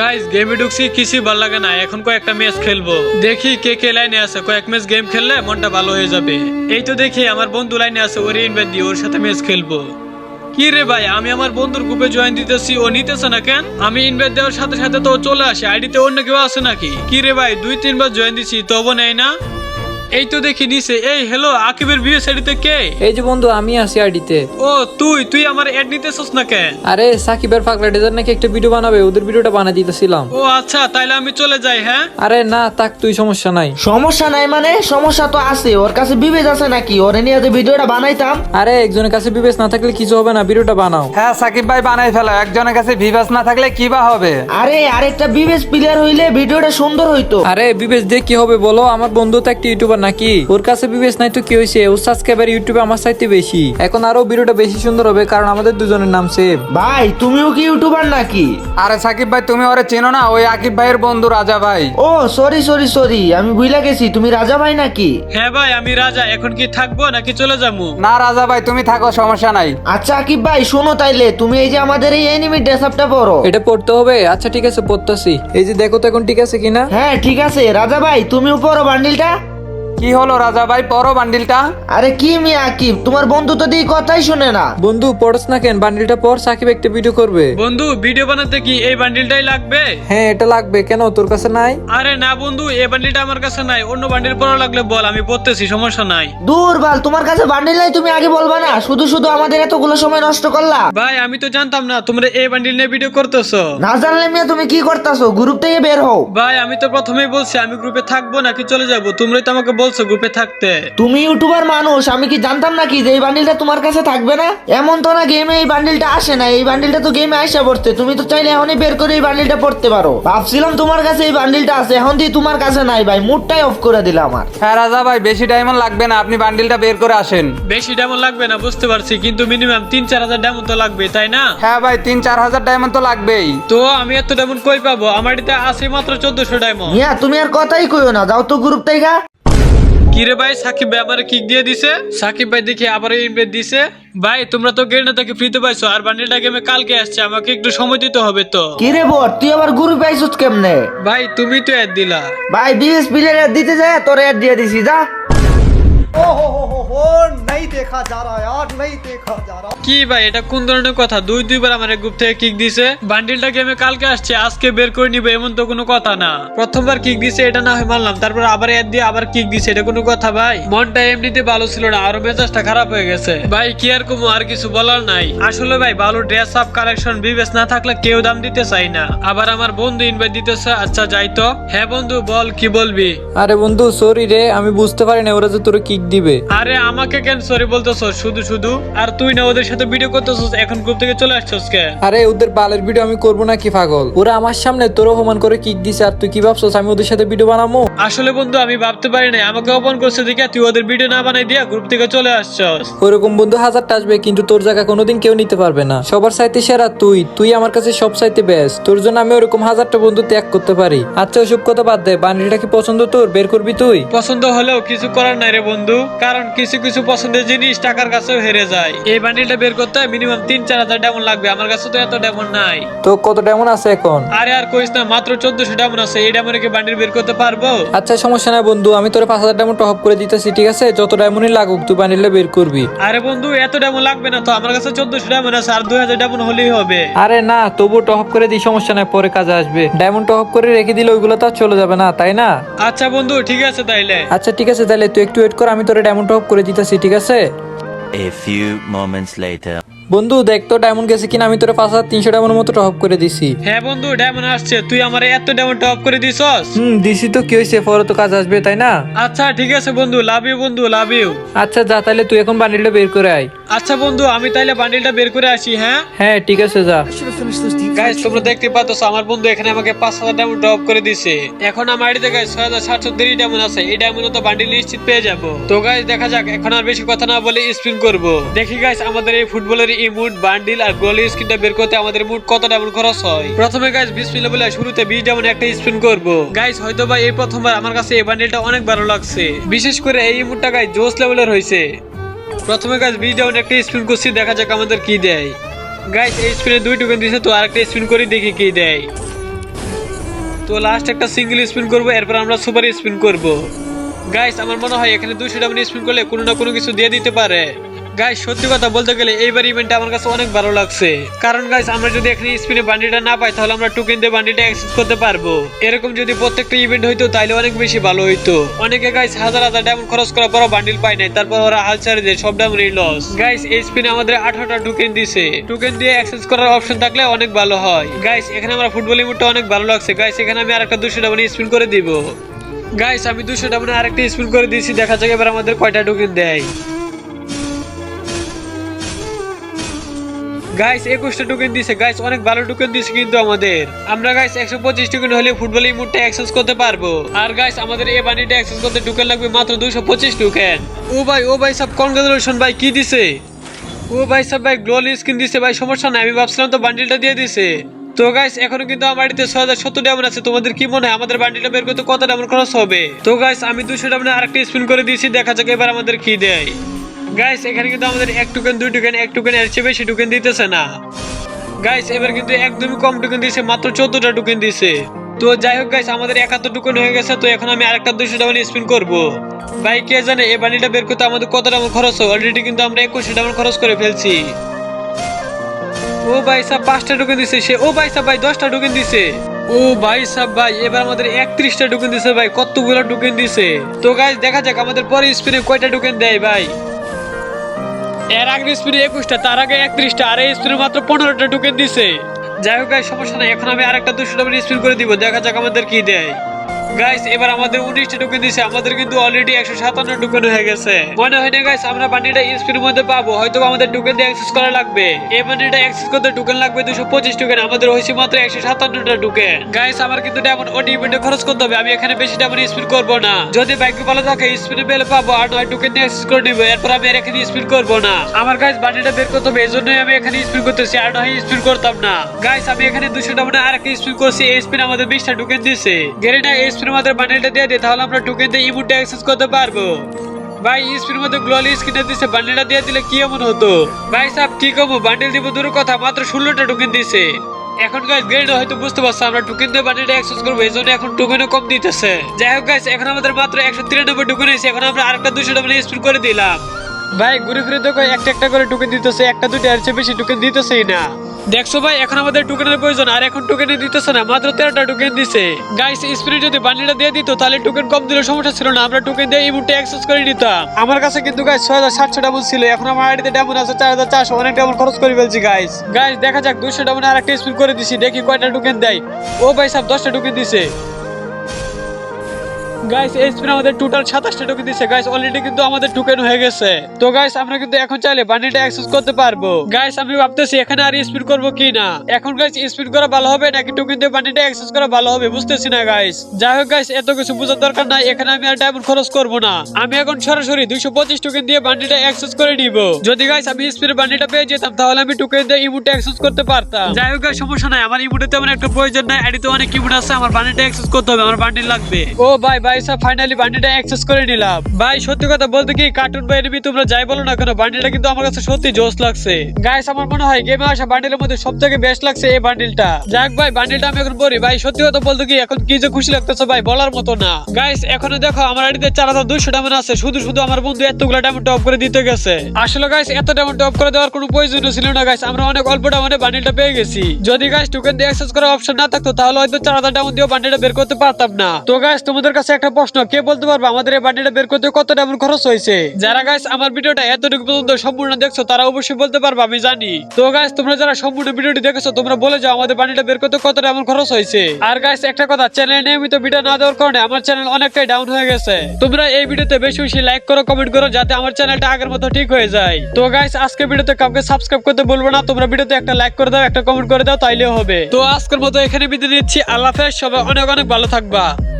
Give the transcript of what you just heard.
Guys গেমে ঢুকছি, কিছুই ভালো লাগে না। এখন কয়েকটা ম্যাচ খেলব। দেখি কে কে লাইনে আছে। কয়েক ম্যাচ গেম খেললে মনটা ভালো হয়ে যাবে। এই তো দেখি, আমার বন্ধু লাইনে আছে, ওরে ইনভাইট দিয়ে ওর সাথে ম্যাচ খেলব। কি রে ভাই, আমি আমার বন্ধুর গ্রুপে জয়েন দিতেছি, ও নিতেছে না কেন? আমি ইনভাইট দেওয়ার সাথে সাথে তো চলে আসে। আইডিতে অন্য কেউ আছে নাকি? কি রে ভাই, দুই, তিনবার জয়েন দিছি, তবু নেই না। এই তো দেখি নিছে। এই হ্যালো আকিবের বিয়ে সাইডিতে কে? এই যে বন্ধু আমি আছি আইডিতে। ও তুই তুই আমার অ্যাড নিতেছস না কেন? আরে সাকিবের ফাকলা ডিজার নাকি একটা ভিডিও বানাবে ওদের ভিডিওটা বানাই দিতেছিলাম। ও আচ্ছা তাইলে আমি চলে যাই হ্যাঁ? আরে না তাক তুই সমস্যা নাই। সমস্যা নাই মানে? সমস্যা তো আছে ওর কাছে বিবেচ আছে নাকি? ওরে নিয়ে যে ভিডিওটা বানাইতাম। আরে একজনের কাছে বিবেচ না থাকলে কিছু হবে না ভিডিওটা বানাও। হ্যাঁ সাকিব ভাই বানাই ফেলো। একজনের কাছে ভিভাস না থাকলে কি বা হবে? আরে আরেকটা বিবেচ প্লেয়ার হইলে ভিডিওটা সুন্দর হইতো। আরে বিবেচ দিয়ে কি হবে বলো? আমার বন্ধু তো একটা ইউটিউবার নাকি? ওর কাছে বিবেচ নাই তো কি হয়েছে? ও সাবস্ক্রাইবার ইউটিউবে আমার চাইতে বেশি। এখন আরও ভিডিওটা বেশি সুন্দর হবে কারণ আমাদের দুজনের নাম সেভ ভাই তুমিও কি ইউটিউবার নাকি? আরে সাকিব ভাই তুমি ওরে চেনো না? ওই আকিব ভাইয়ের বন্ধু রাজা ভাই। ও সরি সরি সরি আমি ভুলে গেছি। তুমি রাজা ভাই নাকি? হ্যাঁ ভাই আমি রাজা। এখন কি থাকব নাকি চলে যাব? না রাজা ভাই তুমি থাকো সমস্যা নাই। আচ্ছা আকিব ভাই শোনো তাইলে তুমি এই যে আমাদের এই এনিমি ড্রেস আপটা পরো। এটা পড়তে হবে? আচ্ছা ঠিক আছে পড়তেছি। এই যে দেখো তো এখন ঠিক আছে কিনা? হ্যাঁ ঠিক আছে। রাজা ভাই তুমিও পরো বান্ডিলটা কি হলো রাজা ভাই? পরো বান্ডিলটা। আরে কি মিয়া আকিব তোমার বন্ধু তো দিয়ে কথাই শুনে না। বন্ধু পড়স না কেন? বান্ডিলটা পর সাকিব একটা ভিডিও করবে। বন্ধু ভিডিও বানাতে কি এই বান্ডিলটাই লাগবে? হ্যাঁ এটা লাগবে। কেন? তোর কাছে নাই? আরে না বন্ধু এই বান্ডিলটা আমার কাছে নাই। অন্য বান্ডিল পড়া লাগলে বল আমি পড়তেছি সমস্যা নাই। দূর বাল তোমার কাছে বান্ডিল নাই তুমি আগে বলবা না। শুধু শুধু আমাদের এতগুলো সময় নষ্ট করলা। ভাই আমি তো জানতাম না তোমরা এই বান্ডিল নিয়ে ভিডিও করতেছো। না জানলে মিয়া তুমি কি করতাছো? গ্রুপ থেকে বের হও। ভাই আমি তো প্রথমেই বলছি আমি গ্রুপে থাকব নাকি চলে যাব? তোমরাই তো আমাকে বলছো গ্রুপে থাকতে? তুমি ইউটিউবার মানুষ আমি কি জানতাম নাকি যে এই বান্ডিলটা তোমার কাছে থাকবে না? এমন তো না গেমে এই বান্ডিলটা আসে না এই বান্ডিলটা তো গেমে আইসা পড়তে। তুমি তো চাইলে এখনই বের করে এই বান্ডিলটা পড়তে পারো। ভাবছিলাম তোমার কাছে এই বান্ডিলটা আছে এখন দিয়ে তোমার কাছে নাই ভাই মুডটাই অফ করে দিলাম আমার হ্যাঁ রাজা ভাই বেশি ডায়মন্ড লাগবে না আপনি বান্ডিলটা বের করে আসেন। বেশি ডায়মন্ড লাগবে না বুঝতে পারছি কিন্তু মিনিমাম তিন চার হাজার ডায়মন্ড তো লাগবে তাই না? হ্যাঁ ভাই তিন চার হাজার ডায়মন্ড তো লাগবেই। তো আমি এত ডায়মন্ড কই পাবো? আমার এটাতে আছে মাত্র চোদ্দশো ডায়মন্ড মিয়া তুমি আর কথাই কইও না যাও তো গ্রুপ থেকে। কিরে ভাই সাকিব ভাই আমার কিক দিয়ে দিছে? সাকিব ভাই দেখি আবার ইনভেট দিছে। ভাই তোমরা তো গেড়ে তাকে ফ্রিতে পাইছো আর বান্ডিলটা গেমে কালকে আসছে আমাকে একটু সময় দিতে হবে তো। কিরে বর তুই আবার গুরু পাইছস কেমনে? ভাই তুমি তো এড দিলা। ভাই বিএস প্লেয়ার দিতে যায় তোর এড দিয়ে দিছি যা। ও হো হো হো नहीं देखा जा रहा यार नहीं देखा जा रहा কি ভাই এটা কোন ধরনের কথা দুই দুইবার আমার গ্রুপ থেকে কিক দিছে বান্ডিলটা গেমে কালকে আসছে আজকে বের করে নিবে এমন তো কোনো কথা না প্রথমবার কিক দিছে এটা না হয় মানলাম তারপর আবার অ্যাড দিয়ে আবার কিক দিছে এটা কোনো কথা ভাই মনটা এমনিতে ভালো ছিল না আরো মেজাজটা খারাপ হয়ে গেছে ভাই কি আর কমু আর কিছু বলার নাই আসলে ভাই ভালো ড্রেস আপ কালেকশন বিবেচ না থাকলে কেউ দাম দিতে চাই না আবার আমার বন্ধু ইনভাইট দিতেছে আচ্ছা যাই তো হ্যাঁ বন্ধু বল কি বলবি আরে বন্ধু সরি রে আমি বুঝতে পারি না ওরা যে তোর কিক দিবে আরে আমাকে কেন সরি বলতেছ, শুধু শুধু? আর তুই না ওদের সাথে ভিডিও করতেছস, এখন গ্রুপ থেকে চলে আসছস কে? আরে, ওদের বালের ভিডিও আমি করব না কি পাগল? ওরা আমার সামনে তোর অপমান করে কিক দিছে, আর তুই কি ভাবছস আমি ওদের সাথে ভিডিও বানাবো? আসলে বন্ধু আমি ভাবতে পারি না আমাকে অপমান করছে দেখে তুই ওদের ভিডিও না বানাই দিয়া গ্রুপ থেকে চলে আসছস। ওরকম বন্ধু হাজারটা আসবে কিন্তু তোর জায়গা কোনোদিন কেউ নিতে পারবে না। সবার সাইতে সেরা তুই তুই আমার কাছে সব সাইতে বেস্ট তোর জন্য আমি ওরকম হাজারটা বন্ধু ত্যাগ করতে পারি। আচ্ছা ওসব কথা বাদ দে বান্ডিলটা কি পছন্দ তোর? বের করবি তুই? পছন্দ হলেও কিছু করার নাই রে বন্ধু কারণ কিছু কিছু পছন্দের জিনিস টাকার কাছেও হেরে যায়। এই বান্ডিলটা বের করতে মিনিমাম তিন চার হাজার ডায়মন্ড লাগবে। আমার কাছে তো এত ডায়মন্ড নাই। তো কত ডেমন আছে এখন? আরে আর কইস না মাত্র চোদ্দশো ডায়মন্ড আছে। এই ডায়মন্ডে কি বান্ডিল বের করতে পারব? আচ্ছা সমস্যা নাই বন্ধু আমি তোর পাঁচ হাজার ডায়মন্ড টপ করে দিতেছি ঠিক আছে? যত ডায়মন্ডই লাগুক তুই বান্ডিলটা বের করবি। আরে বন্ধু এত ডায়মন্ড লাগবে না তো আমার কাছে চোদ্দশো ডায়মন্ড আছে আর দুই হাজার ডায়মন্ড হলেই হবে। আরে না তবু টপ করে দিই সমস্যা নাই পরে কাজে আসবে। ডায়মন্ড টপ করে রেখে দিলে ওইগুলো তো আর চলে যাবে না তাই না? আচ্ছা বন্ধু ঠিক আছে তাইলে। আচ্ছা ঠিক আছে তাহলে তুই একটু ওয়েট কর আমি তোর ডায়মন্ড টপ করে দিতেছি ঠিক আছে? A few moments later. বন্ধু দেখ তো ডায়মন্ড গেছে কিনা আমি তোর পাঁচ হাজার তিনশো ডায়মন্ড মতো টপ করে দিছি। হ্যাঁ বন্ধু ডায়মন্ড আসছে। তুই আমার এত ডায়মন্ড টপ করে দিছস? হুম দিছি তো কি হয়েছে? পরে তো কাজ আসবে তাই না? আচ্ছা ঠিক আছে বন্ধু লাভ ইউ বন্ধু লাভ ইউ আচ্ছা যা তাহলে তুই এখন বান্ডিলটা বের করে আয়। আচ্ছা বন্ধু আমি তাইলে বান্ডিলটা বের করে আসি হ্যাঁ? হ্যাঁ ঠিক আছে যা। গাইস তোমরা দেখতে পাচ্ছ, আমার বন্ধু এখানে আমাকে পাঁচ হাজার ডায়মন্ড ড্রপ করে দিছে। এখন আমার আইডিতে গাইস ছয় হাজার সাতশো দেরি ডায়মন্ড আছে। এই ডায়মন্ড তো বান্ডিল নিশ্চিত পেয়ে যাব। তো গাইস দেখা যাক, এখন আর বেশি কথা না বলে স্পিন করব। দেখি গাইস আমাদের এই ফুটবলের ইমুট বান্ডিল আর গোল স্ক্রিনটা বের করতে আমাদের মুট কত ডায়মন্ড খরচ হয়? প্রথমে গাইস বিশ মিলে বলে শুরুতে বিশ ডায়মন্ড একটা স্পিন করব। গাইস হয়তো বা এই প্রথমবার আমার কাছে এই বান্ডিলটা অনেক ভালো লাগছে। বিশেষ করে এই ইমুটটা গাইস জোস লেভেলের হয়েছে। প্রথমে গাইস বিশ ডায়মন্ড একটা স্পিন করছি, দেখা যাক আমাদের কি দেয়। গাইস এই স্পিনে দুই টোকেন দিয়েছে তো আরেকটা স্পিন করে, দেখি কি দেয়। তো লাস্ট একটা সিঙ্গেল স্পিন করব, এরপর আমরা সুপার স্পিন করব। গাইস আমার মনে হয় এখানে দুশো টাকা স্পিন করলে কোনো না কোনো কিছু দিয়ে দিতে পারে। গাইস সত্যি কথা বলতে গেলে এইবার ইভেন্টটা আমার কাছে অনেক ভালো লাগছে। কারণ গাইস আমরা যদি এখানে স্পিনে বান্ডিটা না পাই, তাহলে আমরা টোকেন দিয়ে বান্ডিটা অ্যাক্সেস করতে পারব। এরকম যদি প্রত্যেকটা ইভেন্ট হইতো তাহলে অনেক বেশি ভালো হইতো। অনেকে গাইস হাজার হাজার ডায়মন্ড খরচ করার পরও বান্ডিল পায় নাই, তারপর ওরা হাল ছেড়ে দিয়ে, সব ডায়মন্ডই লস গাইস এই স্পিনে আমাদের আঠারোটা টোকেন দিছে। টোকেন দিয়ে অ্যাক্সেস করার অপশন থাকলে অনেক ভালো হয়। গাইস এখানে আমার ফুটবল ইভেন্টটা অনেক ভালো লাগছে। গাইস এখানে আমি আরেকটা দুশো ডায়মন্ড স্পিন করে দিব। গাইস আমি দুশো ডায়মন্ড আরেকটা স্পিন করে দিয়েছি। দেখা যাক এবার আমাদের কয়টা টোকেন দেয়। গাইস একুশটা টোকেন দিছে। গাইস অনেক ভালো টোকেন দিছে কিন্তু আমাদের। আমরা গাইস একশো পঁচিশ টোকেন হলে ফুটবল মুহূর্তে অ্যাক্সেস করতে পারব। আর গাইস আমাদের এই বানিটা অ্যাক্সেস করতে টোকেন লাগবে মাত্র দুশো পঁচিশ টোকেন ও ভাই ও ভাই সব কনগ্রাচুলেশন ভাই, কি দিছে? ও ভাই সব ভাই গ্লোলি স্কিন দিছে ভাই, সমস্যা নাই, আমি ভাবছিলাম তো বান্ডিলটা দিয়ে দিছে। তো গাইস এখনও কিন্তু আমার বাড়িতে ছয় হাজার সত্তর ডায়মন্ড আছে, তোমাদের কি মনে হয় আমাদের বান্ডিলটা বের করতে কত ডায়মন্ড খরচ হবে? তো গাইস আমি দুশো ডায়মন্ড আরেকটা স্পিন করে দিয়েছি, দেখা যাক এবার আমাদের কি দেয়। গাইস এখানে কিন্তু আমাদের এক টোকেন দুই টোকেন এক টোকেন এর চেয়ে বেশি টোকেন দিতেছে না। গাইস এবার কিন্তু একদমই কম টোকেন দিয়েছে মাত্র চোদ্দটা টোকেন দিয়েছে তো যাই হোক গাইস আমাদের একাত্তর টোকেন হয়ে গেছে, তো এখন আমি আরেকটা দুশো ডাবল স্পিন করব। ভাই, কে জানে এই বানিটা বের করতে আমাদের কত টাকা খরচ হয়? অলরেডি কিন্তু আমরা একুশশো টাকা খরচ করে ফেলছি। ও ভাই সাহ পাঁচটা টোকেন দিছে সে। ও ভাই সাহ ভাই, দশটা টোকেন দিছে। ও ভাই সাহ ভাই, এবার আমাদের একত্রিশটা টোকেন দিছে, ভাই, কতগুলো টোকেন দিছে? তো গাইস দেখা যাক, আমাদের পরে স্পিনে কয়টা টোকেন দেয়, ভাই? এর আগে স্পিনে একুশটা, তার আগে একত্রিশটা, আর এই স্পিনে মাত্র পনেরোটা ঢুকে দিছে। যাই হোক সমস্যা নাই, এখন আমি আরেকটা দুশো টাকা স্পিন করে দিব, দেখা যাক আমাদের কি দেয়। গাইস এবার আমাদের উনিশটা টোকেন দিছে, আমাদের কিন্তু অলরেডি একশো সাতান্ন টোকেন হয়ে গেছে। মনে হয় না গাইস আমরা বান্ডিটা স্পিনের মধ্যে পাবো, হয়তো আমাদের টোকেন দিয়ে অ্যাক্সেস করা লাগবে। এই বান্ডিটা অ্যাক্সেস করতে টোকেন লাগবে দুশো পঁচিশ টোকেন আমাদের হয়েছে মাত্র একশো সাতান্নটা টোকেন গাইস আমার কিন্তু ডায়মন্ড ওটি ইভেন্টে খরচ করতে হবে, আমি এখানে বেশি ডায়মন্ড স্পিন করব না। যদি ভাগ্য ভালো থাকে স্পিনে পেলে পাবো, আর নয় টোকেন দিয়ে অ্যাক্সেস করে নিবো, এরপর আমি এখানে স্পিন করব না। আমার গাইস বান্ডিটা বের করতে হবে এই জন্যই আমি এখানে স্পিন করতেছি, আর নয় স্পিন করতাম না। গাইস আমি এখানে দুশো ডায়মন্ড আর একটা স্পিন করছি, এই স্পিন আমাদের বিশটা টোকেন দিছে। গেরিনা এই স্পিন আমাদের বান্ডিলটা দিয়ে দে, তাহলে আমরা টোকেন দিয়ে ইমুটে অ্যাক্সেস করতে পারব। ভাই স্পিনের মধ্যে গ্লোয়ালি স্কিনে দিছে বান্ডেলটা দিয়ে দিলে কি এমন হতো? ভাই সাহেব কি কমো বান্ডেল দিব দূরের কথা, মাত্র ষোলোটা টোকেন দিছে। এখন গাইস গ্রেড হয়তো বুঝতে পারছ, আমরা টোকেন দিয়ে বান্ডেলটা অ্যাক্সেস করব, এই জন্য এখন টোকেনও কম দিতেছে। যাই হোক গাইস এখন আমাদের মাত্র একশো তিরানব্বই টোকেন হয়েছে, এখন আমরা আরেকটা দুশো টাকা স্পিন করে দিলাম। ভাই, ঘুরে ঘুরে দেখো, একটা একটা করে টোকেন দিতেছে, একটা দুটো এর চেয়ে বেশি টোকেন দিতেছেই না। দেখছ ভাই, এখন আমাদের টোকেনের প্রয়োজন, আর এখন টোকেন দিতেছে না, মাত্র তেরোটা টোকেন দিছে। গাইস স্প্রিট যদি বান্ডিলটা দিয়ে দিত, তাহলে টোকেন কম দিলে সমস্যা ছিল না, আমরা টোকেন দিয়ে এই মুহূর্তে এক্সেস করে নিতাম। আমার কাছে কিন্তু গাইস ছয় হাজার সাতশো ডাবল ছিল, এখন আমার আইডিতে ডাবল আছে চার হাজার চারশো, অনেক ডাবল খরচ করে ফেলছি গাইস গাইস দেখা যাক দুশো ডাবল আর একটা স্পিন করে দিছি, দেখি কয়টা টোকেন দেয়। ও ভাই সব দশটা টোকেন দিছে। গাইস এই স্পিন আমাদের টোটাল সাতাশটা টোকেন দিচ্ছে গাইস অলরেডি কিন্তু আমাদের টোকেন হয়ে গেছে। তো গাইস আমরা কিন্তু এখন চাইলে বান্ডিলটা অ্যাক্সেস করতে পারব। গাইস আমি ভাবতেছি এখানে আর স্পিন করব কি না এখন গাইস স্পিন করা ভালো হবে নাকি টোকেন দিয়ে বান্ডিলটা অ্যাক্সেস করা ভালো হবে বুঝতেছি না গাইস যাই হোক গাইস এত কিছু বোঝার দরকার নাই। এখানে আমি আর ডায়মন্ড খরচ করব না। আমি এখন সরাসরি দুইশো পঁচিশ টোকেন দিয়ে বান্ডিলটা অ্যাক্সেস করে নিব। যদি গাইস আমি স্পিন বান্ডিলটা পেয়ে যেতাম তাহলে আমি টোকেন দিয়ে ইমুটে অ্যাক্সেস করতে পারতাম। যাই হোক guys, সমস্যা নাই। আমার ইমুটে তেমন একটা প্রয়োজন নাই। আইডিতে অনেক ইমুট আছে। আমার বান্ডিলটা অ্যাক্সেস করতে হবে। আমার বান্ডিল লাগবে। ও ভাই ভাই ফাইনালি বান্ডিলটা অ্যাক্সেস করে নিলাম। ভাই, সত্যি কথা বলতে কি কার্টুন বা তোমরা যাই বলো না কেন, বান্ডিলটা কিন্তু আমার কাছে সত্যি জোস লাগছে। গাইস আমার মনে হয় গেমে আসা বান্ডিলের মধ্যে সব থেকে বেস্ট লাগছে এই বান্ডিলটা। যাক ভাই, বান্ডিলটা আমি এখন পড়ি। ভাই, সত্যি কথা বলতে কি, এখন কি যে খুশি লাগতেছে ভাই, বলার মতো না। গাইস দেখো, আমার আইডিতে চার হাজার ডায়মন্ড আছে। শুধু শুধু আমার বন্ধু এতগুলো ডায়মন্ড টপ করে দিতে গেছে। আসলে গাইস এত ডায়মন্ড টপ করে দেওয়ার কোনো প্রয়োজন ছিল না গাইস আমরা অনেক অল্প ডায়মন্ডে বান্ডিলটা পেয়ে গেছি। যদি গাইস টোকেন দিয়ে অ্যাক্সেস করার অপশন না থাকতো, তাহলে হয়তো চার হাজার ডায়মন্ড দিয়ে বান্ডিলটা বের করতে পারতাম না। তো গাইস তোমাদের কাছে একটা প্রশ্ন, কে বলতে পারবে? আমাদের এই বান্ডিলটা বের করতে কত ডায়মন্ড খরচ হয়েছে? যারা গাইস আমার ভিডিওটা এতটুকু পর্যন্ত সম্পূর্ণ দেখছ, তারা অবশ্যই বলতে পারবে, আমি জানি। তো গাইস তোমরা যারা সম্পূর্ণ ভিডিওটি দেখেছ, তোমরা বলে যাও আমাদের বান্ডিলটা বের করতে কত ডায়মন্ড খরচ হয়েছে। আর গাইস একটা কথা চ্যানেলে নিয়মিত ভিডিও না দেওয়ার কারণে আমার চ্যানেল অনেকটাই ডাউন হয়ে গেছে। তোমরা এই ভিডিওতে বেশি বেশি লাইক করো কমেন্ট করো, যাতে আমার চ্যানেলটা আগের মতো ঠিক হয়ে যায়। তো গাইস আজকে ভিডিওতে কাউকে সাবস্ক্রাইব করতে বলব না, তোমরা ভিডিওতে একটা লাইক করে দাও, একটা কমেন্ট করে দাও তাইলে হবে। তো আজকের মতো এখানে বিদায় নিচ্ছি, আল্লাহ হাফেজ, সবাই অনেক অনেক ভালো থাকবা।